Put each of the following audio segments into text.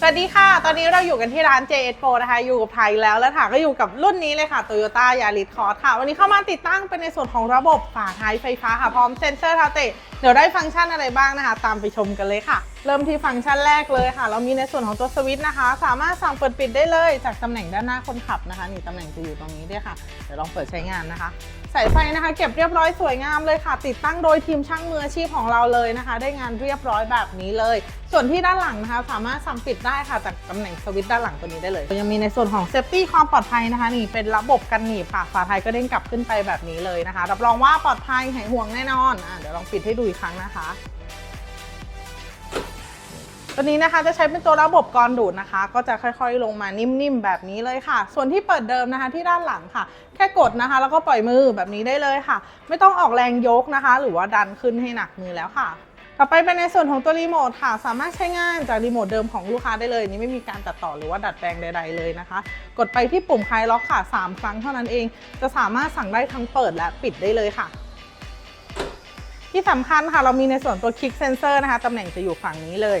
สวัสดีค่ะ ตอนนี้เราอยู่กันที่ร้าน JS Pro นะคะ อยู่กับไทยแล้ว และถาก็อยู่กับรุ่นนี้เลยค่ะ Toyota Yaris Cross ค่ะ วันนี้เข้ามาติดตั้งเป็นในส่วนของระบบฝาท้ายไฟฟ้าค่ะ พร้อมเซ็นเซอร์ท้าเตเดี๋ยวได้ฟังก์ชันอะไรบ้างนะคะ ตามไปชมกันเลยค่ะ เริ่มที่ฟังก์ชันแรกเลยค่ะ เรามีในส่วนของตัวสวิตช์นะคะ สามารถสั่งเปิดปิดได้เลย จากตำแหน่งด้านหน้าคนขับนะคะ นี่ตำแหน่งจะอยู่ตรงนี้ด้วยค่ะ เดี๋ยวลองเปิดใช้งานนะคะ สายไฟนะคะ เก็บเรียบร้อยสวยงามเลยค่ะ ติดตั้งโดยทีมช่างมืออาชีพของเราเลยนะคะ ได้งานเรียบร้อยแบบนี้เลย ส่วนที่ด้านหลังนะคะ สามารถสั่งปิดได้ค่ะ จากตำแหน่งสวิตช์ด้านหลังตัวนี้ได้เลย ยังมีในส่วนของเซฟตี้ความปลอดภัยนะคะ นี่เป็นระบบกันหนีบค่ะ ฝาไทยก็เด้งกลับขึ้นไปแบบนี้เลยนะคะ รับรองว่าปลอดภัยหายห่วงแน่นอนอะเดี๋ยวลองปิดให้ดูอีกครั้งนะคะ ตัวนี้นะคะจะใช้เป็นตัวระบบกรดูดนะคะ ก็จะค่อยๆลงมานิ่มๆแบบนี้เลยค่ะ ส่วนที่เปิดเดิมนะคะที่ด้านหลังค่ะ แค่กดนะคะ แล้วก็ปล่อยมือแบบนี้ได้เลยค่ะ ไม่ต้องออกแรงยกนะคะ หรือว่าดันขึ้นให้หนักมือแล้วค่ะต่อไปเป็นในส่วนของตัวรีโมทค่ะ สามารถใช้งานจากรีโมทเดิมของลูกค้าได้เลย นี่ไม่มีการตัดต่อหรือว่าดัดแปลงใด ๆ เลยนะคะ กดไปที่ปุ่มคลายล็อกค่ะ 3 ครั้งเท่านั้นเอง จะสามารถสั่งได้ทั้งเปิดและปิดได้เลยค่ะ ที่สำคัญค่ะเรามีในส่วนตัวคลิกเซนเซอร์นะคะตำแหน่งจะอยู่ฝั่งนี้เลย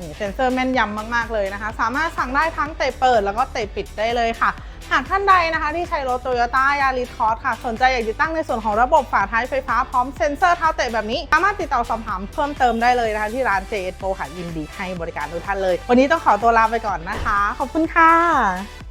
นี่เซนเซอร์แม่นยำมาก ๆ เลยนะคะ สามารถสั่งได้ทั้งเตะเปิดแล้วก็เตะปิดได้เลยค่ะ หากท่านใดนะคะ ที่ใช้รถ Toyota Yaris Cross ค่ะ สนใจอยากติดตั้งในส่วนของระบบฝาท้ายไฟฟ้าพร้อมเซ็นเซอร์เท้าเตะแบบนี้ สามารถติดต่อสอบถามเพิ่มเติมได้เลยนะคะ ที่ร้าน JS Pro ค่ะยินดีให้บริการทุกท่านเลย วันนี้ต้องขอตัวลาไปก่อนนะคะ ขอบคุณค่ะ